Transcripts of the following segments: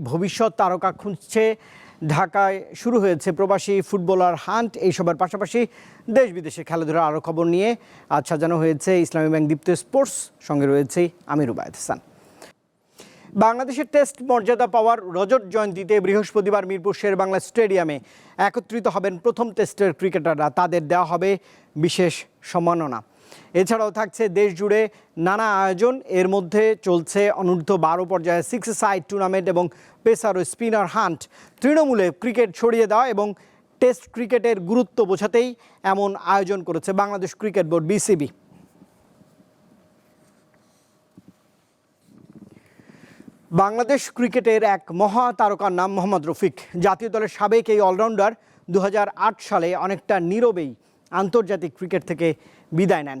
ভবিষ্যৎ তারকা খুঁজছে। ঢাকায় শুরু হয়েছে প্রবাসী ফুটবলার হান্ট। এইসবের পাশাপাশি দেশ বিদেশে খেলাধুলার আরও খবর নিয়ে আজ সাজানো হয়েছে ইসলামী ব্যাংক দীপ্ত স্পোর্টস। সঙ্গে রয়েছে আমির উবায়দ হাসান। বাংলাদেশের টেস্ট মর্যাদা পাওয়ার রজত জয়ন্তীতে বৃহস্পতিবার মিরপুর শেরবাংলা স্টেডিয়ামে একত্রিত হবেন প্রথম টেস্টের ক্রিকেটাররা। তাদের দেওয়া হবে বিশেষ সম্মাননা। এছাড়াও থাকছে দেশ জুড়ে নানা আয়োজন। এর মধ্যে চলছে অনূর্ধ্ব বারো পর্যায়ে সিক্স সাইড টুর্নামেন্ট এবং পেসার ও স্পিনার হান্ট তৃণমূলে ক্রিকেট ছড়িয়ে দেওয়া এবং টেস্ট ক্রিকেটের গুরুত্ব বোঝাতেই এমন আয়োজন করেছে Bangladesh cricket board BCB Bangladesh ক্রিকেটের এক মহা তারকার নাম মোহাম্মদ রফিক। জাতীয় দলের সাবেক এই অলরাউন্ডার দু হাজার আট সালে অনেকটা নীরবেই আন্তর্জাতিক ক্রিকেট থেকে বিদায় নেন।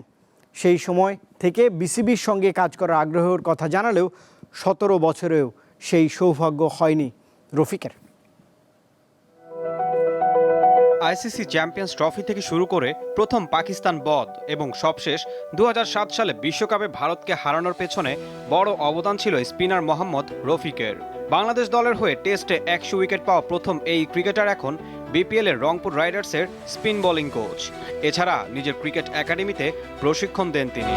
সেই সময় থেকে বিসিবির সঙ্গে কাজ করার আগ্রহের কথা জানালেও সতেরো বছরেও সেই সৌভাগ্য হয়নি রফিকের। আইসিসি চ্যাম্পিয়ন্স ট্রফি থেকে শুরু করে প্রথম পাকিস্তান বধ এবং সবশেষ দু হাজার সাত সালে বিশ্বকাপে ভারতকে হারানোর পেছনে বড় অবদান ছিল স্পিনার মোহাম্মদ রফিকের। বাংলাদেশ দলের হয়ে টেস্টে একশো উইকেট পাওয়া প্রথম এই ক্রিকেটার এখন বিপিএল এর রংপুর রাইডার্সের স্পিন বোলিং কোচ। এছাড়া নিজের ক্রিকেট একাডেমিতে প্রশিক্ষণ দেন তিনি।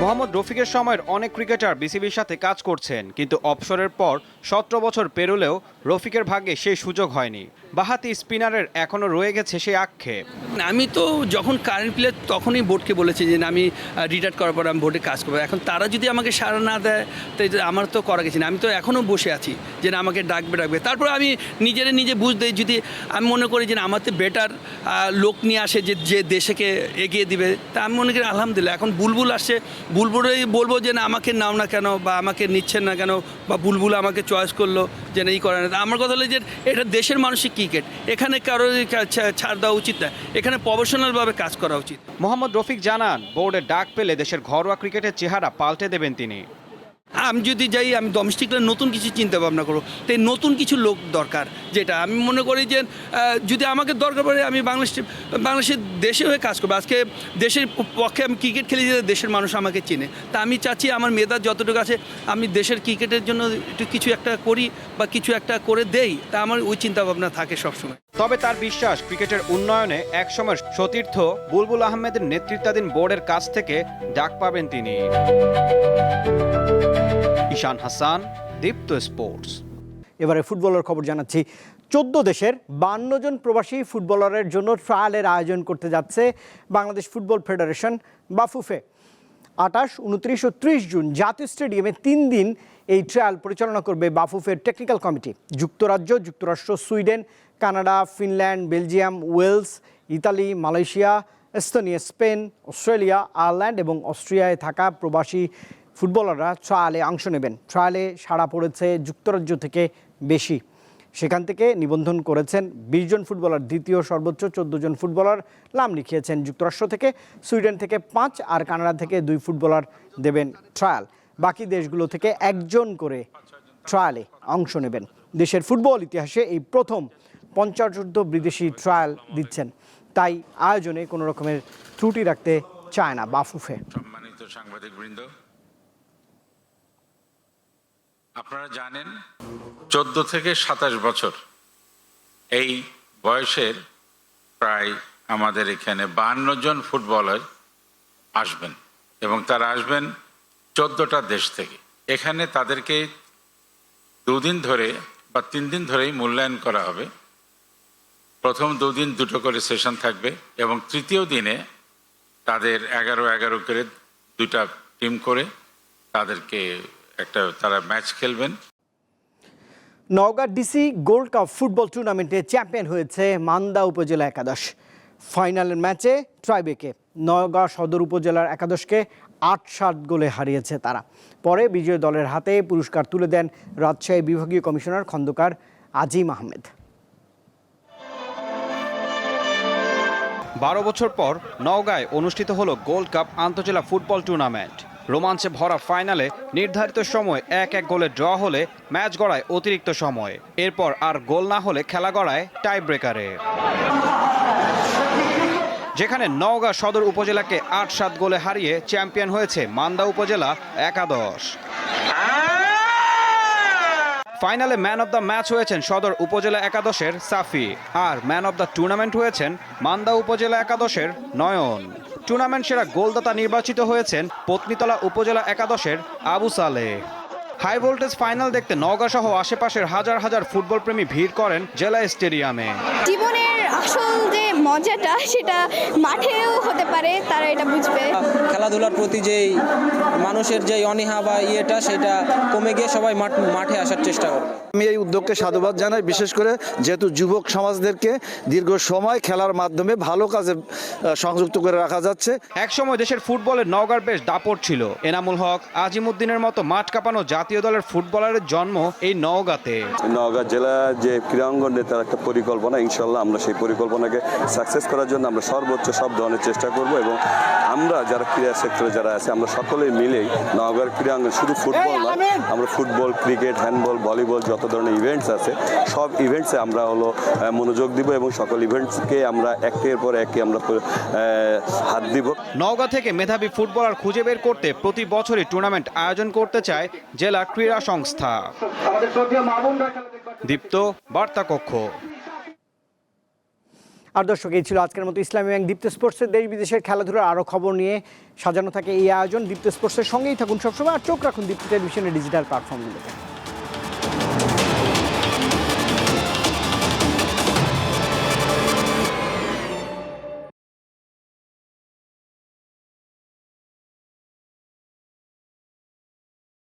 মোহাম্মদ রফিকের সময়ের অনেক ক্রিকেটার বিসিবির সাথে কাজ করছেন, কিন্তু অবসরের পর সতেরো বছর পেরোলেও রফিকের ভাগ্যে সেই সুযোগ হয়নি। বাহাতি স্পিনারের এখনও রয়ে গেছে সেই আক্ষেপ। আমি তো যখন কারেন্ট প্লেয়ার তখনই বোর্ডকে বলেছি যে আমি রিটায়ার করার পর আমি বোর্ডে কাজ করব। এখন তারা যদি আমাকে সাড়া না দেয় তো আমার তো করা গেছে না। আমি তো এখনও বসে আছি যে না আমাকে ডাকবে ডাকবে। তারপর আমি নিজেরে নিজে বুঝতে যদি আমি মনে করি যে না, আমার তো বেটার লোক নিয়ে আসে যে যে দেশেকে এগিয়ে দিবে। তা আমি মনে করি আলহামদুলিল্লাহ এখন বুলবুল আসছে। বুলবুলেই বলব যে না আমাকে নাও না কেন বা আমাকে নিচ্ছেন না কেন? বা বুলবুল আমাকে চয়েস করল যে না এই করে না। আমার কথা হলো যে এটা দেশের মানুষের ক্রিকেট। এখানে কারও ছাড় দেওয়া উচিত না। এখানে প্রফেশনালভাবে কাজ করা উচিত। মোহাম্মদ রফিক জানান বোর্ডের ডাক পেলে দেশের ঘরোয়া ক্রিকেটের চেহারা পাল্টে দেবেন তিনি। আমি যদি যাই, আমি ডোমেস্টিকলে নতুন কিছু চিন্তা ভাবনা করব। তো এই নতুন কিছু লোক দরকার, যেটা আমি মনে করি যে যদি আমাকে দরকার পড়ে, আমি বাংলাদেশ, বাংলাদেশের দেশে হয়ে কাজ করব। আজকে দেশের পক্ষে আমি ক্রিকেট খেলি যে, দেশের মানুষ আমাকে চেনে। তা আমি চাচ্ছি আমার মেধা যতটুকু আছে, আমি দেশের ক্রিকেটের জন্য একটু কিছু একটা করি বা কিছু একটা করে দেই। তা আমার ওই চিন্তা ভাবনা থাকে সবসময়। তবে তার বিশ্বাস, ক্রিকেটের উন্নয়নে একসময় সতীর্থ বুলবুল আহমেদের নেতৃত্বাধীন বোর্ডের কাছ থেকে ডাক পাবেন তিনি। ঈশান হাসান, দীপ্ত স্পোর্টস। এবারে ফুটবলের খবর জানাচ্ছি। চোদ্দ দেশের বান্ন জন প্রবাসী ফুটবলারের জন্য ট্রায়ালের আয়োজন করতে যাচ্ছে বাংলাদেশ ফুটবল ফেডারেশন বাফুফে। আঠাশ, উনত্রিশ ও ত্রিশ জুন জাতীয় স্টেডিয়ামে তিন দিন এই ট্রায়াল পরিচালনা করবে বাফুফের টেকনিক্যাল কমিটি। যুক্তরাজ্য, যুক্তরাষ্ট্র, Sweden, Canada, Finland, Belgium, Wales, Italy, Malaysia, Estonia, Spain, Australia, Ireland এবং অস্ট্রিয়ায় থাকা প্রবাসী ফুটবলাররা ট্রায়ালে অংশ নেবেন। ট্রায়ালে সাড়া পড়েছে যুক্তরাজ্য থেকে বেশি। সেখান থেকে নিবন্ধন করেছেন বিশ জন ফুটবলার, দ্বিতীয় সর্বোচ্চ জন ফুটবলার নাম লিখিয়েছেন যুক্তরাষ্ট্র থেকে, সুইডেন থেকে পাঁচ আর কানাডা থেকে দুই ফুটবলার দেবেন ট্রায়াল। বাকি দেশগুলো থেকে একজন করে ট্রায়ালে অংশ নেবেন। দেশের ফুটবল ইতিহাসে এই প্রথম পঞ্চাশোর্ধ বিদেশি ট্রায়াল দিচ্ছেন। তাই আয়োজনে কোনো রকমের ত্রুটি রাখতে চায় না বাফুফে। আপনারা জানেন, চোদ্দ থেকে সাতাশ বছর এই বয়সের প্রায় আমাদের এখানে বাহান্ন জন ফুটবলার আসবেন এবং তারা আসবেন চোদ্দটা দেশ থেকে। এখানে তাদেরকে দুদিন ধরে বা তিন দিন ধরেই মূল্যায়ন করা হবে। প্রথম দুদিন দুটো করে সেশন থাকবে এবং তৃতীয় দিনে তাদের এগারো এগারো করে দুটা টিম করে তাদেরকে একটা তারা ম্যাচ খেলবেন। Naogaon DC gold cup football টুর্নামেন্টে চ্যাম্পিয়ন হয়েছে মান্দা উপজেলা একাদশ। ফাইনালের ম্যাচে ট্রাইবেকে। নওগাঁ সদর উপজেলার একাদশকে আট সাত গোলে হারিয়েছে তারা। পরে বিজয় দলের হাতে পুরস্কার তুলে দেন রাজশাহী বিভাগীয় কমিশনার খন্দকার আজিম আহমেদ। বারো বছর পর নওগাঁয় অনুষ্ঠিত হলো গোল্ড কাপ আন্তজেলা ফুটবল টুর্নামেন্ট। রোমাঞ্চে ভরা ফাইনালে নির্ধারিত সময় এক এক গোলে ড্র হলে ম্যাচ গড়ায় অতিরিক্ত সময়। এরপর আর গোল না হলে খেলা গড়ায় টাই ব্রেকারে যেখানে নওগাঁ সদর উপজেলাকে আট সাত গোলে হারিয়ে চ্যাম্পিয়ন হয়েছে মান্দা উপজেলা একাদশ। ফাইনালে ম্যান অব দ্য ম্যাচ হয়েছেন সদর উপজেলা একাদশের সাফি। আর ম্যান অব দ্য টুর্নামেন্ট হয়েছেন মান্দা উপজেলা একাদশের নয়ন। টুর্নামেন্ট সেরা গোলদাতা নির্বাচিত হয়েছেন পত্নীতলা উপজেলা একাদশের আবু সালে। হাই ভোল্টেজ ফাইনাল দেখতে নওগাঁ সহ আশেপাশের হাজার হাজার ফুটবল প্রেমী ভিড় করেন জেলা স্টেডিয়ামে। জীবনের আসল যে মজাটা, সেটা মাঠেও হতে পারে, তারা এটা বুঝবে। খেলাধুলার প্রতি যেই মানুষের যেই অনীহা বা ইয়েটা সেটা কমে গিয়ে সবাই মাঠ- মাঠে আসার চেষ্টা করবে আমি এই উদ্যোগকে সাধুবাদ জানাই বিশেষ করে যেহেতু যুবক সমাজদেরকে দীর্ঘ সময় খেলার মাধ্যমে ভালো কাজে সংযুক্ত করে রাখা যাচ্ছে। একসময় দেশের ফুটবলের নওগাঁর বেশ দাপট ছিল। এনামুল হক আজিমুদ্দিনের মতো মাঠ কাঁপানো জাতীয় দলের ফুটবলারের জন্ম এই নওগাঁতে। নওগাঁ জেলার যে ক্রীড়াঙ্গনে তার একটা পরিকল্পনা ইনশাল্লাহ আমরা সেই পরিকল্পনাকে সাকসেস করার জন্য আমরা সর্বোচ্চ সব ধরনের চেষ্টা করব এবং আমরা যারা ক্রীড়া সেক্টরে যারা আছে আমরা সকলেই মিলেই নওগাঁর ক্রীড়াঙ্গন শুধু ফুটবল নয় আমরা ফুটবল ক্রিকেট হ্যান্ডবল ভলিবল যত ধরনের ইভেন্টস আছে সব ইভেন্টসে আমরা হলো মনোযোগ দিব এবং সকল ইভেন্টসকে আমরা একের পর একে আমরা আহ, হাত দিব। নওগাঁ থেকে মেধাবী ফুটবলার খুঁজে বের করতে প্রতি বছরই টুর্নামেন্ট আয়োজন করতে চায় জেলা ক্রীড়া সংস্থা। দীপ্ত বার্তা কক্ষ আর দর্শক, এই ছিল আজকের মতো ইসলামী ব্যাংক দীপ্ত স্পোর্টসের দেশ বিদেশের খেলাধুলার আরও খবর নিয়ে সাজানো থাকে এই আয়োজন। দীপ্ত স্পোর্টসের সঙ্গেই থাকুন সবসময় আর চোখ রাখুন দীপ্ত টেলিভিশনের ডিজিটাল প্ল্যাটফর্মগুলোতে।